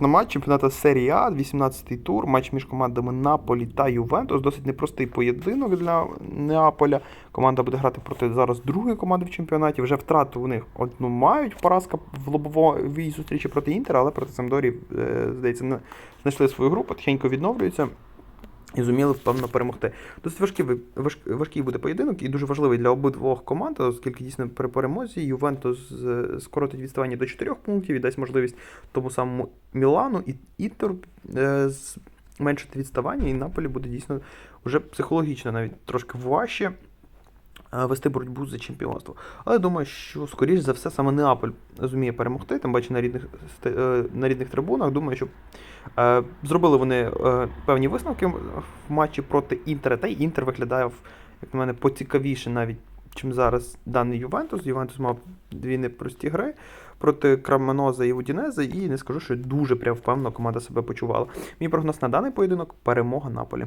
На матч чемпіонату серії А, 18-й тур, матч між командами Наполі та Ювентус. Досить непростий поєдинок для Неаполя. Команда буде грати проти зараз другої команди в чемпіонаті. Вже втрату у них одну мають. Поразка в лобовій зустрічі проти Інтера, але проти Самдорі, е, здається, не знайшли свою групу, тихенько відновлюються. І зуміли впевнено перемогти. Досить важкий, важкий буде поєдинок і дуже важливий для обидвох команд, оскільки дійсно при перемозі Ювентус е, скоротить відставання до 4 пунктів і дасть можливість тому самому Мілану і Інтеру е, зменшити відставання, і Наполі буде дійсно вже психологічно навіть трошки важче вести боротьбу за чемпіонство. Але думаю, що скоріш за все саме Неаполь зуміє перемогти, тим паче на рідних, е, на рідних трибунах. Думаю, що Е, Зробили вони е, певні висновки в матчі проти Інтера, та й Інтер виглядає, як на мене, поцікавіше навіть, чим зараз даний Ювентус. Ювентус мав дві непрості гри проти Крамоноза і Удінеза, і не скажу, що дуже прям впевнено команда себе почувала. Мій прогноз на даний поєдинок перемога Наполі.